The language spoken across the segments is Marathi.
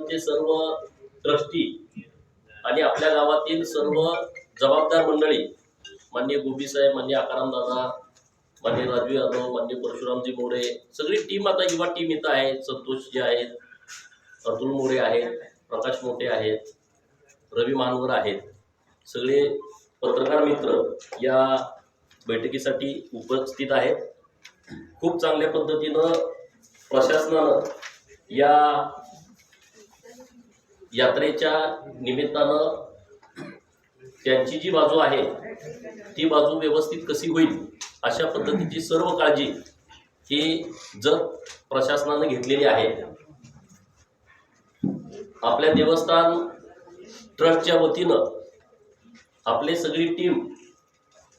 म्हणजे सर्व ट्रस्टी आणि आपल्या गावातील सर्व जबाबदार मंडळी मान्य गोबी साहेब मान्य आकाराम दादा मान्य राजू यादव मान्य परशुरामजी मोरे सगळी टीम आता युवा टीम इथं आहे संतोषजी आहेत अतुल मोरे आहेत प्रकाश मोठे आहेत रवी मानवर आहेत. सगळे पत्रकार मित्र या बैठकीसाठी उपस्थित आहेत. खूप चांगल्या पद्धतीनं प्रशासनानं या यात्रेच्या निमित्तानं त्यांची जी बाजू आहे ती बाजू व्यवस्थित कशी होईल अशा पद्धतीची सर्व काळजी ही जत प्रशासनानं घेतलेली आहे. आपल्या देवस्थान ट्रस्टच्या वतीनं आपली सगळी टीम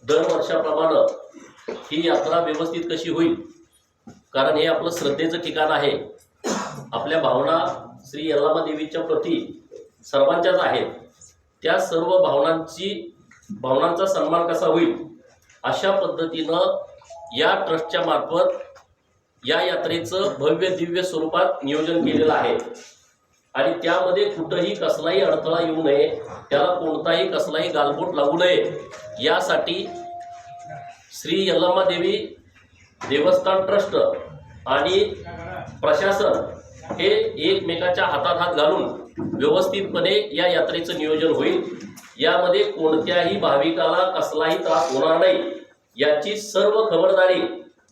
दरवर्षाप्रमाणे ही यात्रा व्यवस्थित कशी होईल कारण हे आपलं श्रद्धेचं ठिकाण आहे. आपल्या भावना श्री यल्लामादेवीच्या प्रती सर्वांच्याच आहेत. त्या सर्व भावनांची भावनांचा सन्मान कसा होईल? अशा पद्धतीनं या ट्रस्टच्या मार्फत या यात्रेचं भव्य दिव्य स्वरूपात नियोजन केलेलं आहे. आणि त्यामध्ये कुठंही कसलाही अडथळा येऊ नये त्याला कोणताही कसलाही गालबोट लागू नये यासाठी श्री यल्लामा देवी देवस्थान ट्रस्ट आणि प्रशासन हे एकमेकाच्या हातात हात घालून व्यवस्थितपणे या यात्रेचं नियोजन होईल. यामध्ये कोणत्याही भाविकाला कसलाही त्रास होणार नाही. याची सर्व खबरदारी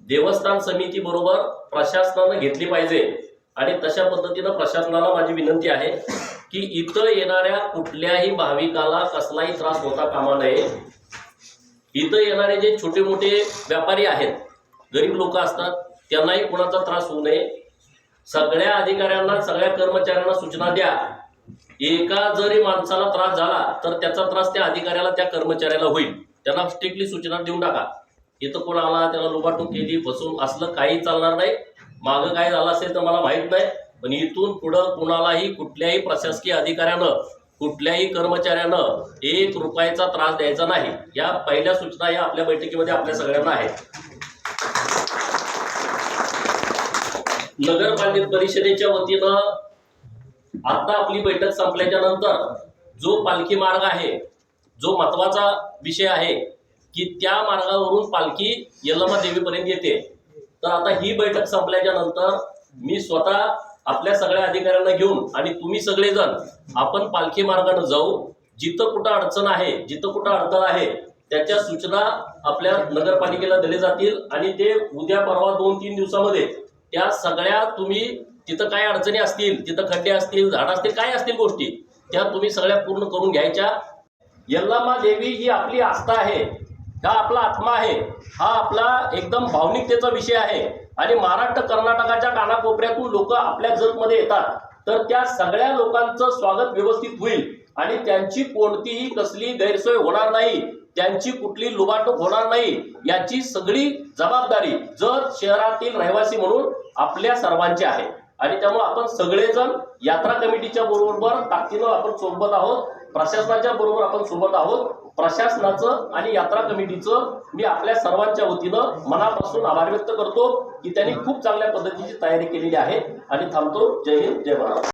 देवस्थान समितीबरोबर प्रशासनानं घेतली पाहिजे. आणि तशा पद्धतीनं प्रशासनाला माझी विनंती आहे की इथं येणाऱ्या कुठल्याही भाविकाला कसलाही त्रास होता कामा नये. इथं येणारे जे छोटे मोठे व्यापारी आहेत गरीब लोक असतात त्यांनाही कोणाचा त्रास होऊ नये. सगळ्या अधिकाऱ्यांना सगळ्या कर्मचाऱ्यांना सूचना द्या. एका जरी माणसाला त्रास झाला तर त्याचा त्रास त्या अधिकाऱ्याला त्या कर्मचाऱ्याला होईल. त्यांना स्ट्रिक्टली सूचना देऊन टाका. इथं कोण आला त्याला लुबाटूक केली फसून असलं काही चालणार नाही. मागं काय झालं असेल तर मला माहीत नाही. पण इथून पुढं कुणालाही कुठल्याही प्रशासकीय अधिकाऱ्यानं कुठल्याही कर्मचाऱ्यानं एक रुपयाचा त्रास द्यायचा नाही. या पहिल्या सूचना या आपल्या बैठकीमध्ये आपल्या सगळ्यांना आहेत. नगरपालिका परिषदेच्या वतीनं आता आपली बैठक संपल्याच्या नंतर जो पालखी मार्ग आहे जो महत्त्वाचा विषय आहे की त्या मार्गावरून पालखी यल्लमा देवीपर्यंत येते. तर आता ही बैठक संपल्याच्या नंतर मी स्वतः आपल्या सगळ्या अधिकाऱ्यांना घेऊन आणि तुम्ही सगळेजण आपण पालखी मार्गाने जाऊ. जिथं कुठं अडचण आहे जिथं कुठं अडथळा आहे त्याच्या सूचना आपल्या नगरपालिकेला दिले जातील आणि ते उद्या परवा दोन तीन दिवसामध्ये त्या सगळ्या तुम्ही तिथं काय अडचणी असतील तिथं खड्डे असतील झाड असतील काय असतील गोष्टी त्या तुम्ही सगळ्या पूर्ण करून घ्यायच्या. यल्लामा देवी ही आपली आस्था आहे हा आपला आत्मा आहे हा आपला एकदम भावनिकतेचा विषय आहे. आणि महाराष्ट्र कर्नाटकाच्या कानाकोपऱ्यातून लोक आपल्या जगमध्ये येतात. तर त्या सगळ्या लोकांचं स्वागत व्यवस्थित होईल. आणि त्यांची कोणतीही कसली गैरसोय होणार नाही. त्यांची कुठली लुबाटूक होणार नाही याची सगळी जबाबदारी जर शहरातील रहिवासी म्हणून आपल्या सर्वांची आहे. आणि त्यामुळे आपण सगळेजण यात्रा कमिटीच्या बरोबर ताकदीनं आपण सोबत आहोत प्रशासनाच्या बरोबर आपण सोबत आहोत प्रशासनाचं आणि यात्रा कमिटीचं मी आपल्या सर्वांच्या वतीनं मनापासून आभार व्यक्त करतो की त्यांनी खूप चांगल्या पद्धतीची तयारी केलेली आहे. आणि थांबतो. जय हिंद जय महाराष्ट्र.